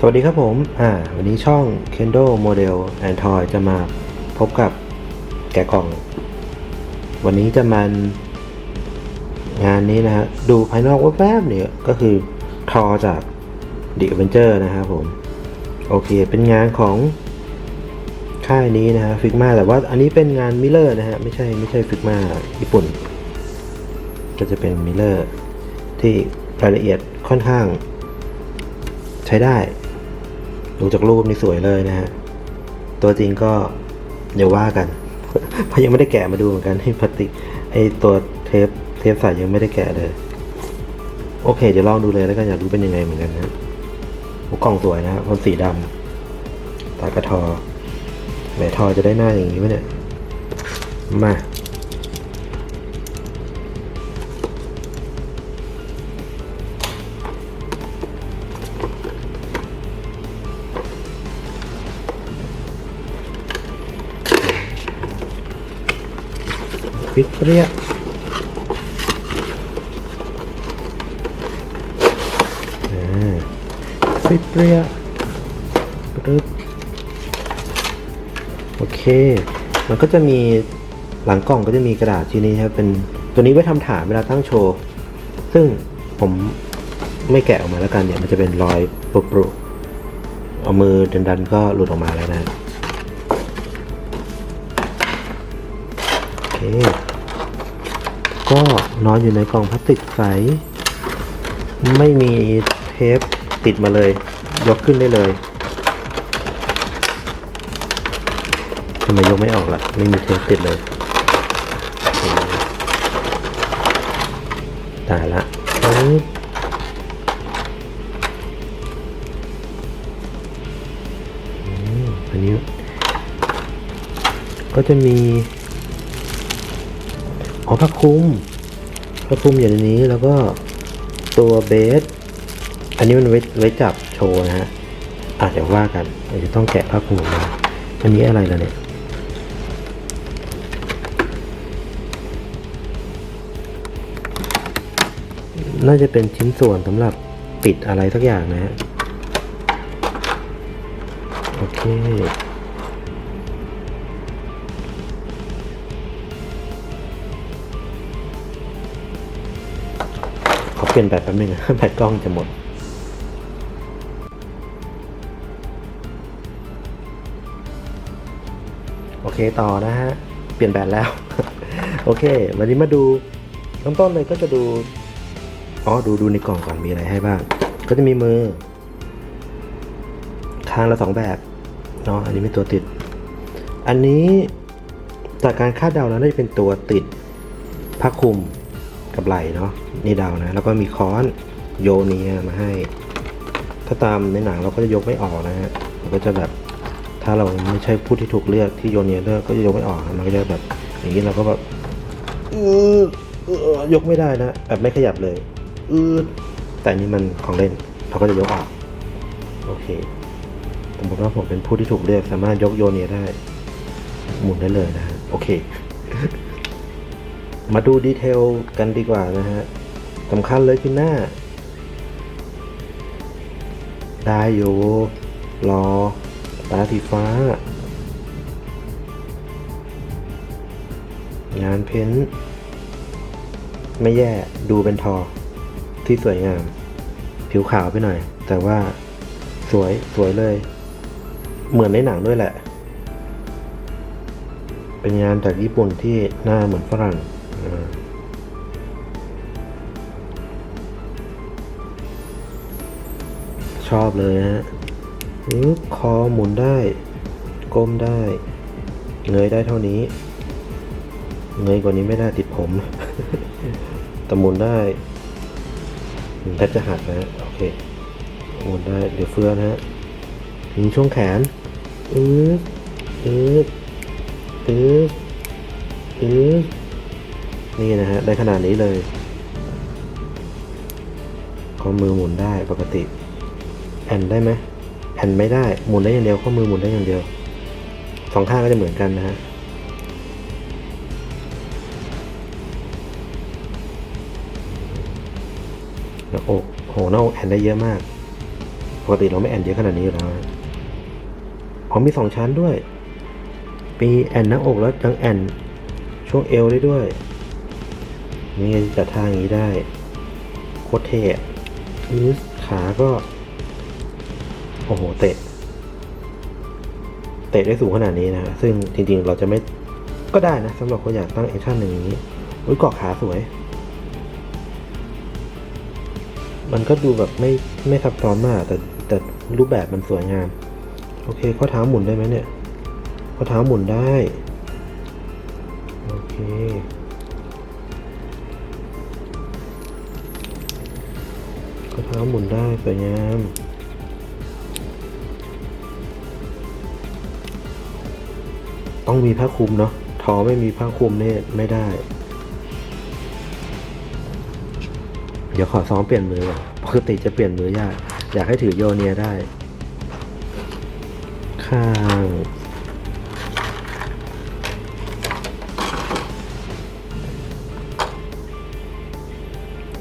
สวัสดีครับผม อ่า วันนี้ช่อง Kendo Model and Toy จะมาพบกับแกะกล่อง วันนี้จะมันงานนี้นะฮะ ดูภายนอกแวบๆเนี่ย ก็คือทอจาก The Avenger นะครับผม โอเค เป็นงานของค่ายนี้นะฮะฟิกมาแต่ว่าอันนี้เป็นงานมิเลอร์นะฮะ ไม่ใช่ไม่ใช่ฟิกมาญี่ปุ่น ก็จะเป็นมิเลอร์ที่รายละเอียดค่อนข้างใช้ได้ ดูจากรูปนี่สวยเลยนะฮะ ตัวจริงก็เดี๋ยวว่ากันเพราะยังไม่ได้แกะมาดูเหมือนกันให้พลาสติกไอตัวเทปเทปใส่ยังไม่ได้แกะเลย โอเคเดี๋ยวลองดูเลยแล้วกันอยากดูเป็นยังไงเหมือนกันนะกล่องสวยนะฮะมันสีดำตากระทอแหมทอจะได้หน้าอย่างนี้ไหมเนี่ย มา ฟิกเปรี้ยอ่าฟิกเปรี้ยปึ๊บโอเค มันก็จะมีหลังกล่องก็จะมีกระดาษชิ้นนี้ครับเป็นตัวนี้ไว้ทำฐานเวลาตั้งโชว์ ซึ่งผมไม่แกะออกมาแล้วกันเนี่ยมันจะเป็นรอยปรุๆเอามือดันๆก็หลุดออกมาแล้วนะโอเค นอนอยู่ในกล่องพลาสติกใส ไม่มีเทปติดมาเลย ยกขึ้นได้เลยทำไมยกไม่ออกล่ะ ไม่มีเทปติดเลยตายละอันนี้ ก็จะมีอ๋อผ้าคลุม ผ้าคลุมอยู่ในนี้แล้วก็ตัวเบส อันนี้มันไว้ไว้จับโชว์นะฮะอะเดี๋ยวว่ากันเดี๋ยวจะต้องแกะผ้าคลุมมาอันนี้อะไรล่ะเนี่ยน่าจะเป็นชิ้นส่วนสำหรับปิดอะไรสักอย่างนะฮะโอเค ลี่ยนแบตแป๊บนึงนะแบตกล้องจะหมดโอเคต่อนะฮะ เปลี่ยนแบตแล้ว โอเค วันนี้มาดูเริ่มต้นเลยก็จะดู อ๋อ ดูดูในกล่องก่อนมีอะไรให้บ้าง ก็จะมีมือ ข้างละสองแบบเนาะ อันนี้เป็นตัวติด อันนี้จากการคาดเดาแล้วน่าจะเป็นตัวติดผ้าคลุม กับไหล่เนาะนี่เดานะ แล้วก็มีค้อนโยเนียมาให้ ถ้าตามในหนังเราก็จะยกไม่ออกนะฮะมันก็จะแบบถ้าเราไม่ใช่ผู้ที่ถูกเลือกที่โยเนียเลือกก็จะยกไม่ออกมันก็จะแบบอย่างนี้เราก็แบบอือยกไม่ได้นะแบบไม่ขยับเลยอืดแต่นี่มันของเล่นเราก็จะยกออกโอเคสมมติว่าผมเป็นผู้ที่ถูกเลือกสามารถยกโยเนียได้ หมุนได้เลยนะโอเค มาดูดีเทลกันดีกว่านะฮะสำคัญเลยคือหน้า ได้อยู่รอ ตาสีฟ้า งานเพ้น ไม่แย่ดูเป็นทอ ที่สวยงาม ผิวขาวไปหน่อย แต่ว่าสวยสวยเลย เหมือนในหนังด้วยแหละ เป็นงานจากญี่ปุ่นที่หน้าเหมือนฝรั่ง ชอบเลยฮะปึ๊บคอหมุนได้ ก้มได้ เงยได้เท่านี้ เงยกว่านี้ไม่ได้ติดผมแต่หมุนได้แทบจะหักนะโอเคหมุนได้เดี๋ยวเฟื่อนะฮะถึงช่วงแขนอืดอืดอืดอืดนี่นะฮะได้ขนาดนี้เลยข้อมือหมุนได้ปกติ แอนได้ไหมแอนไม่ได้หมุนได้อย่างเดียวข้อมือหมุนได้อย่างเดียวสองข้างก็จะเหมือนกันนะฮะหน้าอกโหหน้าอกแอนได้เยอะมาก ปกติเราไม่แอนเยอะขนาดนี้อยู่แล้วนะอ๋อมีสองชั้นด้วยมีแอนหน้าอกแล้วยังแอนช่วงเอวได้ด้วย นี่จัดท่าอย่างนี้ได้ โคตรเท่ขาก็ โอ้โหเตะ เตะได้สูงขนาดนี้นะ ซึ่งจริงๆเราจะไม่ก็ได้นะสำหรับคนอยากตั้งแอคชั่นอย่างนี้อุ้ยกาะขาสวย มันก็ดูแบบไม่ไม่ซับซ้อนมาก แต่แต่รูปแบบมันสวยงาม โอเคข้อเท้าหมุนได้ไหมเนี่ยข้อเท้าหมุนได้ โอเคข้อเท้าหมุนได้สวยงาม ต้องมีผ้าคลุมเนาะทอไม่มีผ้าคลุมเนี่ยไม่ได้ เดี๋ยวขอซ้อมเปลี่ยนมือก่อนปกติจะเปลี่ยนมือยาก อยากให้ถือโยเนียได้ ข้าง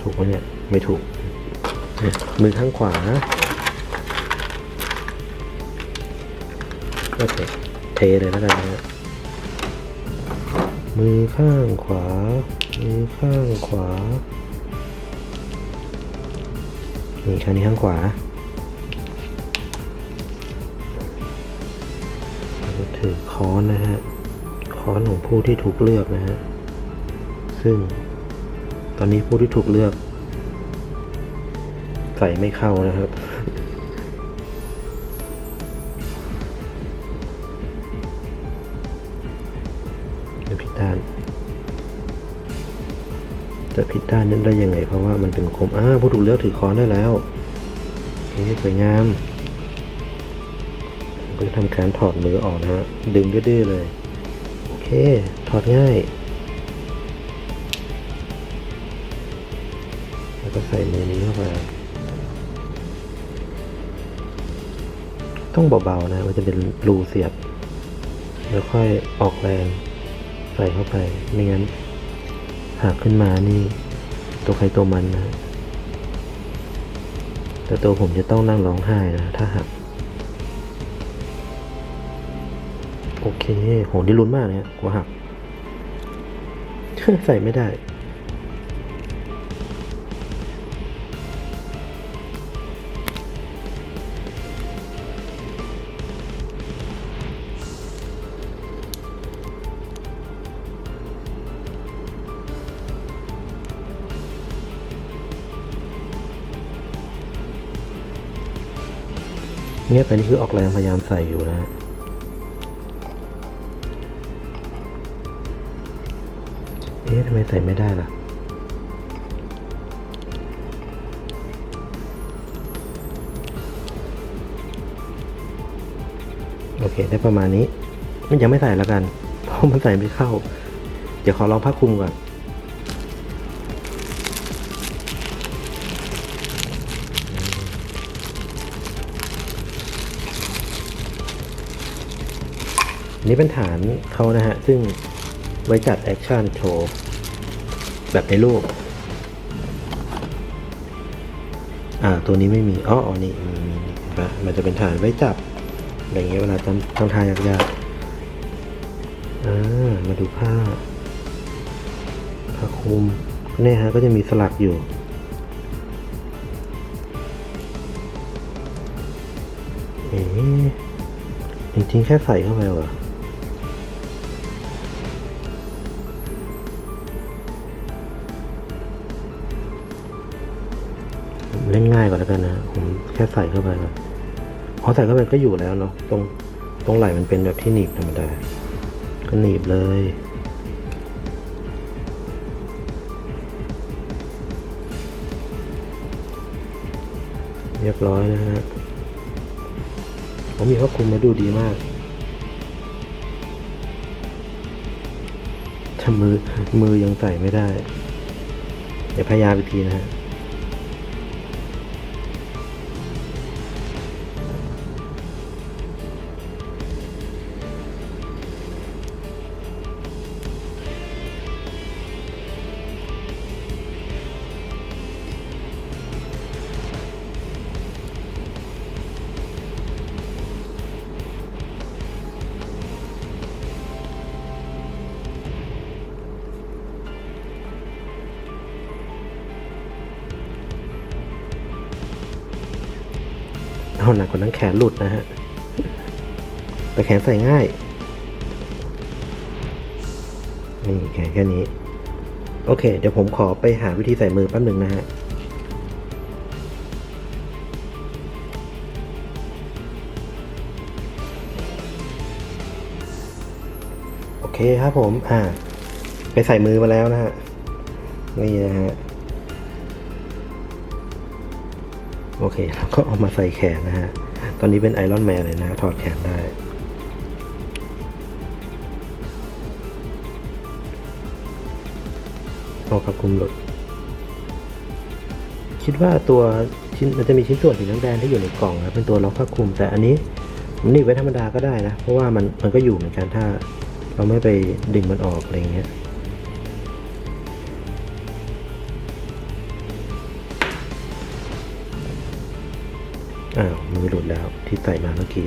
ถูกไหมเนี่ย ไม่ถูก มือข้างขวาโอเคเทเลยแล้วกันนะ มือข้างขวา มือข้างขวา นี่ข้างนี้ข้างขวาถือค้อนนะฮะ ค้อนของผู้ที่ถูกเลือกนะฮะ ซึ่งตอนนี้ผู้ที่ถูกเลือก ใส่ไม่เข้านะครับ ผิดด้าน จะผิดด้านนั้นได้ยังไง เพราะว่ามันเป็นคมอ้าผู้ถูกเลือกถือค้อนได้แล้วโอเคสวยงามก็จะทำการถอดมือออกนะฮะดึงดื้อเลย โอเค ถอดง่าย แล้วก็ใส่มือนี้เข้าไปต้องเบาๆนะ มันจะเป็นรูเสียบ แล้วค่อยออกแรง ใส่เข้าไป ไม่งั้นหักขึ้นมานี่ ตัวใครตัวมันนะ แต่ตัวผมจะต้องนั่งร้องไห้นะ ถ้าหัก โอเคโหนี่ลุ้นมากเนี่ยกลัวหัก ใส่ไม่ได้ เงียบไปนี่คือออกแรงพยายามใส่อยู่นะฮะเอ๊ะทำไมใส่ไม่ได้ล่ะโอเค ได้ประมาณนี้ มันยังไม่ใส่แล้วกัน เพราะมันใส่ไม่เข้า เดี๋ยวขอลองผ้าคลุมก่อน นี่เป็นฐานเขานะฮะ ซึ่งไว้จัดแอคชั่นโชว์ แบบในรูป อ่า ตัวนี้ไม่มี อ๋ออ๋อนี่มีมีปะมันจะเป็นฐานไว้จับ อะไรอย่างเงี้ยเวลาทำทำทายยากๆอ่า มาดูผ้า ผ้าคลุมเนี่ยฮะ ก็จะมีสลักอยู่เอ๊จริงๆ แค่ใส่เข้าไปเหรอ ง่ายกว่าแล้วกันนะผมแค่ใส่เข้าไปครับพอใส่เข้าไปก็อยู่แล้วเนาะตรงตรงไหล่มันเป็นแบบที่หนีบธรรมดาก็หนีบเลยเรียบร้อยนะฮะผมมีผ้าคลุมมาดูดีมากถ้ามือมือยังใส่ไม่ได้ เดี๋ยวพยายามอีกทีนะฮะ เอาหนักกว่านั้นแขนหลุดนะฮะ แต่แขนใส่ง่าย นี่แขนแค่นี้ โอเค เดี๋ยวผมขอไปหาวิธีใส่มือแป๊บหนึ่งนะฮะโอเคครับผม อ่า ไปใส่มือมาแล้วนะฮะ นี่นะฮะ โอเคแล้วก็เอามาใส่แขนนะฮะ ตอนนี้เป็นไอรอนแมนเลยนะถอดแขนได้โอาผ้าคลุมหลุด คิดว่าตัวชิ้นมันจะมีชิ้นส่วนสีน้ำแดงที่อยู่ในกล่องนะเป็นตัวล็อกผ้าคลุม แต่อันนี้มันนีบไว้ธรรมดาก็ได้นะ เพราะว่ามันมันก็อยู่เหมือนกันถ้าเราไม่ไปดึงมันออกอะไรเงี้ย อ้าวมือหลุดแล้วที่ใส่มาเมื่อกี้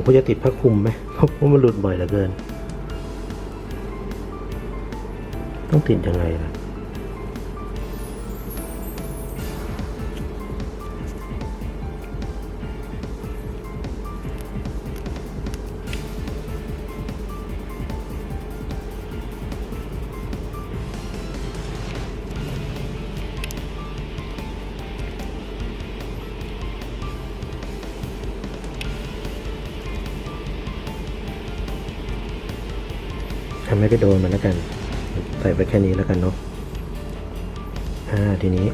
ผมก็จะติดผ้าคลุมไหมเพราะว่ามันหลุดบ่อยเหลือเกิน ต้องติดยังไงล่ะ ไม่ไปโดนมันแล้วกัน ใส่ไปแค่นี้แล้วกันเนาะอ่าทีนี้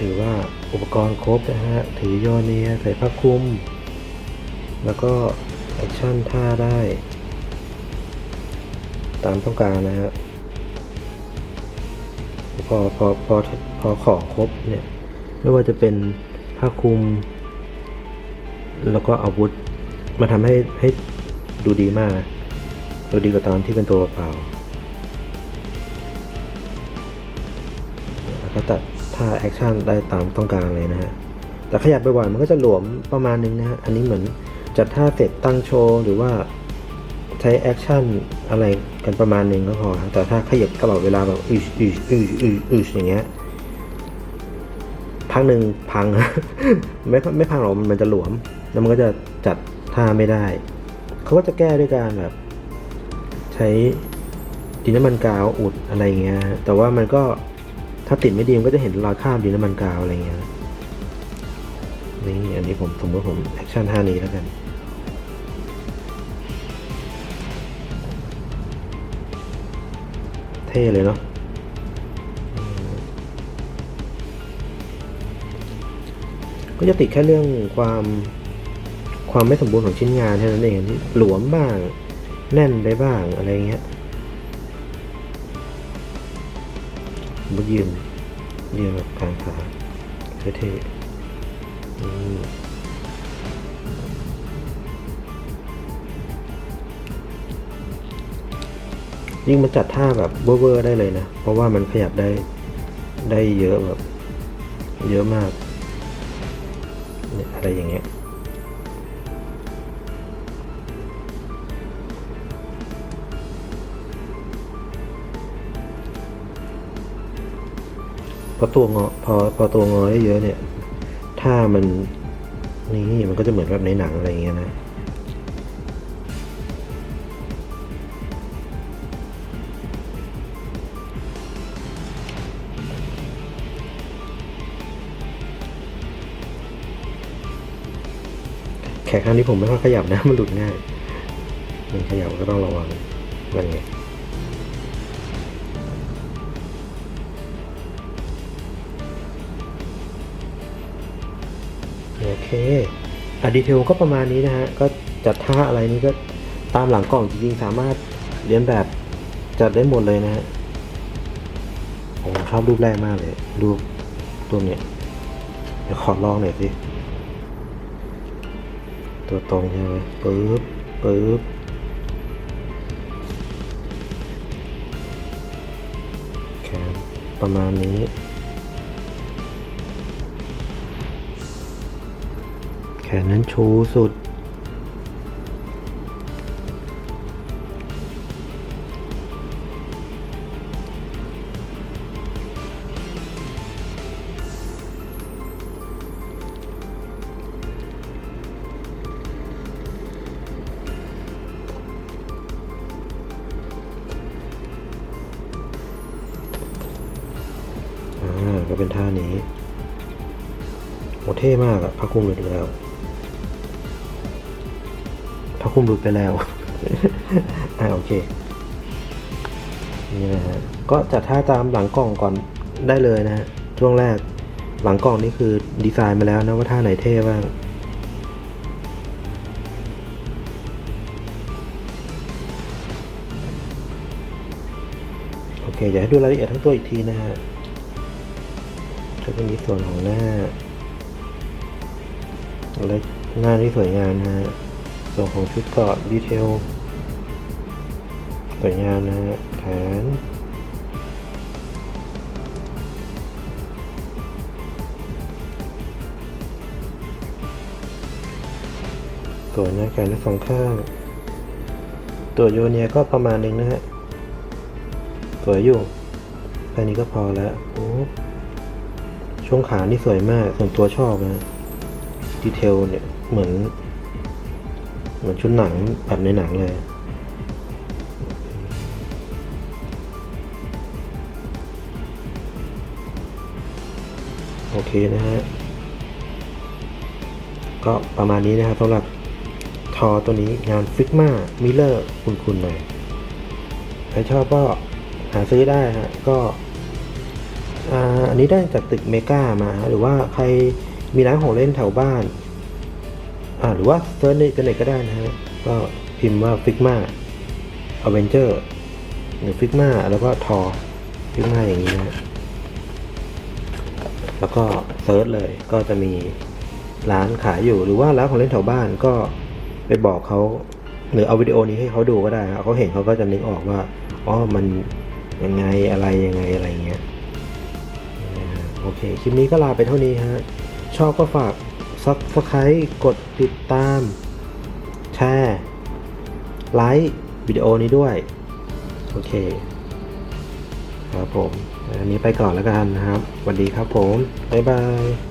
ถือว่าอุปกรณ์ครบนะฮะ ถือยอเนียใส่ผ้าคลุม แล้วก็แอคชั่นท่าได้ ตามต้องการนะฮะพอพอพอพอของครบเนี่ย ไม่ว่าจะเป็นผ้าคลุม แล้วก็อาวุธมาทำให้ให้ ดูดีมากนะดูดีกว่าตอนที่เป็นตัวเปล่าแล้วก็ตัดท่าแอคชั่นได้ตามต้องการเลยนะฮะ แต่ขยับบ่อยมันก็จะหลวมประมาณนึงนะฮะ อันนี้เหมือนจัดท่าเสร็จตั้งโชว์หรือว่าใช้แอคชั่นอะไรกันประมาณหนึงก็พอ แต่ถ้าขยับตลอดเวลาแบบอืชอืชอืชอืชอืชอย่างเงี้ยพักหนึ่งพัง ไม่ไม่พังหรอกมันจะหลวม แล้วมันก็จะจัดท่าไม่ได้ เขาก็จะแก้ด้วยการแบบ ใช้ดินน้ำมันกาวอุดอะไรเงี้ย แต่ว่ามันก็ถ้าติดไม่ดีมันก็จะเห็นรอยคราบดินน้ำมันกาวอะไรเงี้ย นี่อันนี้ผมสมมติผมแอคชั่นท่านี้แล้วกันเท่เลยเนาะก็จะติดแค่เรื่องความ ความไม่สมบูรณ์ของชิ้นงานเท่านั้นเองที่หลวมบ้าง แน่นไปบ้างอะไรเงี้ยมายืนยืนแบบกลางขาเท่ๆยิ่งมันจัดท่าแบบเวอร์ได้เลยนะ เพราะว่ามันขยับได้ได้เยอะแบบ เยอะมากเนี่ยอะไรอย่างเงี้ย พอตัวงอพอพอตัวงอได้เยอะเนี่ย ถ้ามันนี่มันก็จะเหมือนแบบในหนังอะไรอย่างเงี้ยนะแขนข้างนี้ผมไม่ค่อยขยับนะมันหลุดง่าย มันขยับก็ต้องระวังมันไง โอเคอะดีเทลก็ประมาณนี้นะฮะ ก็จัดท่าอะไรนี้ก็ตามหลังกล่องจริงๆ สามารถเรียนแบบจัดได้หมดเลยนะฮะผมชอบรูปแรกมากเลย รูปตัวเนี้ยเดี๋ยวขอลองหน่อยสิ ตัวตรงใช่ไหมปึ๊บปึ๊บแขนประมาณนี้ นนั้นชูสุดอ่าก็เป็นท่านี้โหเท่มากอะพระคุมหลุดแล้ว พระคุมหลุดไปแล้ว อ่าโอเคนี่นะฮะก็จัดท่าตามหลังกล่องก่อนได้เลยนะฮะช่วงแรกหลังกล่องนี่คือดีไซน์มาแล้วนะว่าท่าไหนเท่บ้างโอเคอยากให้ดูรายละเอียดทั้งตัวอีกทีนะฮะก็จะมีส่วนของหน้าและหน้าที่สวยงามนะฮะ ส่วนของชุดเกาะดีเทลสวยงามนะฮะแขนสวยนะแขนทั้งสองข้าง ตัวโยเนียก็ประมาณหนึงนะฮะ สวยอยู่แค่นี้ก็พอแล้วโอ้ช่วงขานี่สวยมาก ส่วนตัวชอบนะ ดีเทลเนี่ย เหมือน เหมือนชุดหนังแบบในหนังเลยโอเคนะฮะ ก็ประมาณนี้นะครับสำหรับทอตัวนี้งานฟิกมามิเลอร์คุณๆหน่อยใครชอบก็หาซื้อได้ฮะ ก็อันนี้ได้จากตึกเมกามา หรือว่าใครมีร้านของเล่นแถวบ้าน หรือว่าเซิร์ชในอินเทอร์เน็ตก็ได้นะฮะก็พิมพ์ว่าฟิกมาอเวนเจอร์หรือฟิกมาแล้วก็ทอฟิกมาอย่างนี้นะแล้วก็เซิร์ชเลยก็จะมีร้านขายอยู่หรือว่าร้านของเล่นแถวบ้านก็ไปบอกเขาหรือเอาวิดีโอนี้ให้เขาดูก็ได้ครับเขาเห็นเขาก็จะนึกออกว่าอ๋อมันยังไงอะไรยังไงอะไรเงี้ยนะฮะโอเค คลิปนี้ก็ลาไปเท่านี้ฮะ ชอบก็ฝาก ซับสไครต์กดติดตาม แชร์ ไลค์วิดีโอนี้ด้วย โอเค ครับผม อันนี้ไปก่อนแล้วกันนะครับสวัสดีครับผม บ๊ายบาย